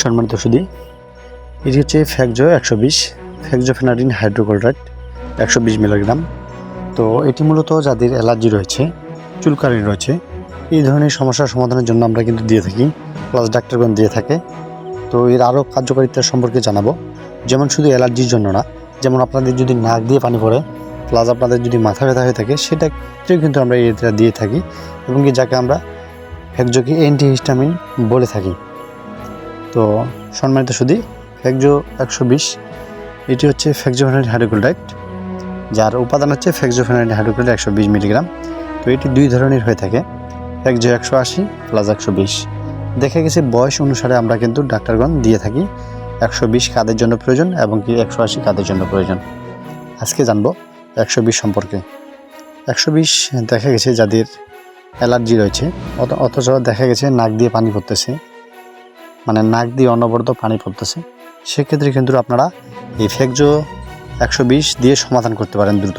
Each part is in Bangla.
সম্মানিত সুদী এটি হচ্ছে ফ্যাকজো একশো বিশ, ফ্যাকজোফেনাডিন হাইড্রোক্লোরাইড একশো বিশ মিলিগ্রাম। তো এটি মূলত যাদের অ্যালার্জি রয়েছে, চুলকানি রয়েছে, এই ধরনের সমস্যার সমাধানের জন্য আমরা কিন্তু দিয়ে থাকি, প্লাস ডাক্তারগণ দিয়ে থাকে। তো এর আরও কার্যকারিতা সম্পর্কে জানাব। যেমন শুধু অ্যালার্জির জন্য না, যেমন আপনাদের যদি নাক দিয়ে পানি পড়ে, প্লাস আপনাদের যদি মাথা ব্যথা হয়ে থাকে সেটা ক্ষেত্রেও কিন্তু আমরা এটা দিয়ে থাকি এবং কি যাকে আমরা ফ্যাকজোকে অ্যান্টিহিস্টামিন বলে থাকি। তো সম্মানিত সুদী ফ্যাকজো একশো বিশ, এটি হচ্ছে ফ্যাকজোফেনাইড হাইড্রোক্লোরাইড, যার উপাদান হচ্ছে ফ্যাকজোফেনাইড হাইড্রোক্লোরাইড একশো বিশ মিলিগ্রাম। তো এটি দুই ধরনের হয়ে থাকে ফ্যাকজো একশো আশি প্লাস একশো বিশ। দেখা গেছে, বয়স অনুসারে আমরা কিন্তু ডাক্তারগণ দিয়ে থাকি, একশো বিশ কাদের জন্য প্রয়োজন এবং কি একশো আশি কাদের জন্য প্রয়োজন। আজকে জানব একশো বিশ সম্পর্কে। একশো বিশ দেখা গেছে যাদের অ্যালার্জি রয়েছে অথচ দেখা গেছে নাক দিয়ে পানি পড়তেছে। মানে নাক দিয়ে অনবরত পানি পড়তেছে, সেক্ষেত্রে কিন্তু আপনারা এই ফেকজো একশো বিশ দিয়ে সমাধান করতে পারেন দ্রুত।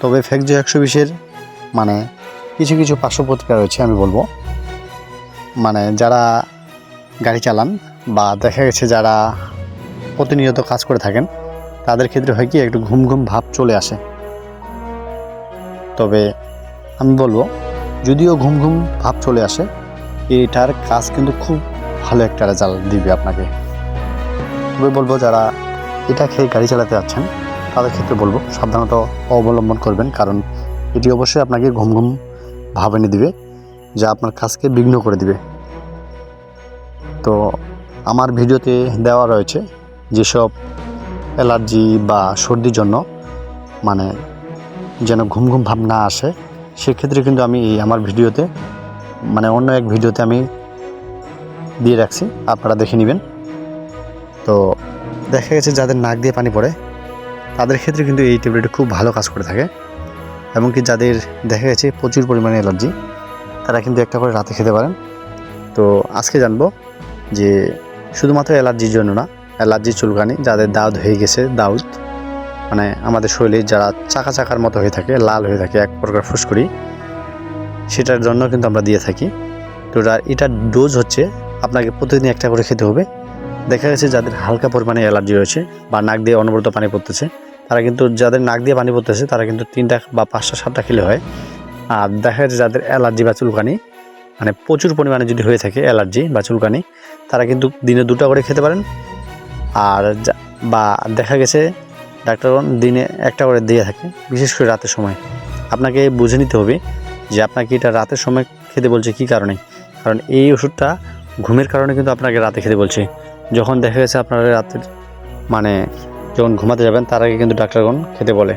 তবে ফেকজো একশো বিশের মানে কিছু কিছু পার্শ্ব প্রতিক্রিয়া রয়েছে, আমি বলব। মানে যারা গাড়ি চালান বা দেখা গেছে যারা প্রতিনিয়ত কাজ করে থাকেন, তাদের ক্ষেত্রে হয় কি একটু ঘুম ঘুম ভাব চলে আসে। তবে আমি বলব, যদিও ঘুম ঘুম ভাব চলে আসে, এটার কাজ কিন্তু খুব ভালো একটা রেজাল্ট দিবে আপনাকে। তবে বলব যারা এটা খেয়ে গাড়ি চালাতে যাচ্ছেন, তাদের ক্ষেত্রে বলব সাবধানতা অবলম্বন করবেন, কারণ এটি অবশ্যই আপনাকে ঘুম ঘুম ভাব এনে দিবে, যা আপনার কাজকে বিঘ্ন করে দিবে। তো আমার ভিডিওতে দেওয়া রয়েছে যেসব অ্যালার্জি বা সর্দির জন্য মানে যেন ঘুম ঘুম ভাব না আসে, সেক্ষেত্রে কিন্তু আমি আমার ভিডিওতে মানে অন্য এক ভিডিওতে আমি দিয়ে রাখছি, আপনারা দেখে নেবেন। তো দেখা গেছে যাদের নাক দিয়ে পানি পড়ে, তাদের ক্ষেত্রে কিন্তু এই ট্যাবলেটটি খুব ভালো কাজ করে থাকে। এমনকি যাদের দেখা গেছে প্রচুর পরিমাণে অ্যালার্জি, তারা কিন্তু একটা করে রাতে খেতে পারেন। তো আজকে জানব যে শুধুমাত্র অ্যালার্জির জন্য না অ্যালার্জি চুলকানি, যাদের দাউদ হয়ে গেছে, দাউদ মানে আমাদের শরীরে যারা চাকা চাকার মতো হয়ে থাকে, লাল হয়ে থাকে, এক প্রকার ফুসকুড়ি, সেটার জন্য কিন্তু আমরা দিয়ে থাকি। তো এটা- ডোজ হচ্ছে আপনাকে প্রতিদিন একটা করে খেতে হবে। দেখা গেছে যাদের হালকা পরিমাণে অ্যালার্জি রয়েছে বা নাক দিয়ে অনবরত পানি পড়তেছে, তারা কিন্তু যাদের নাক দিয়ে পানি পড়তেছে, তারা কিন্তু তিনটা বা পাঁচটা, সাতটা খেলে হয়। আর দেখা যাচ্ছে যাদের অ্যালার্জি বা চুলকানি মানে প্রচুর পরিমাণে যদি হয়ে থাকে অ্যালার্জি বা চুলকানি, তারা কিন্তু দিনে দুটো করে খেতে পারেন। আর বা দেখা গেছে ডাক্তারগণ দিনে একটা করে দিয়ে থাকে, বিশেষ করে রাতের সময়। আপনাকে বুঝে নিতে হবে যে আপনাকে এটা রাতের সময় খেতে বলছে কী কারণে? কারণ এই ওষুধটা ঘুমের কারণে কিন্তু আপনাকে রাতে খেতে বলছি। যখন দেখা গেছে আপনারা রাতের মানে যখন ঘুমাতে যাবেন, তার আগে কিন্তু ডাক্তারগণ খেতে বলে।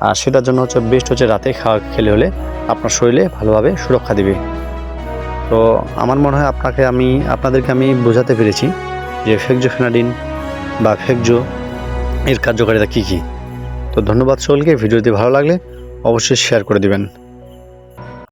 আর সেটার জন্য হচ্ছে বেস্ট হচ্ছে রাতে খাওয়া খেলে হলে আপনার শরীরে ভালোভাবে সুরক্ষা দিবে। তো আমার মনে হয় আপনাকে আমি, আপনাদেরকে আমি বোঝাতে পেরেছি যে ফেকজোফেনাডিন বা ফেকজো এর কার্যকারিতা কী কী। তো ধন্যবাদ সকলকে, ভিডিওটি ভালো লাগলে অবশ্যই শেয়ার করে দিবেন।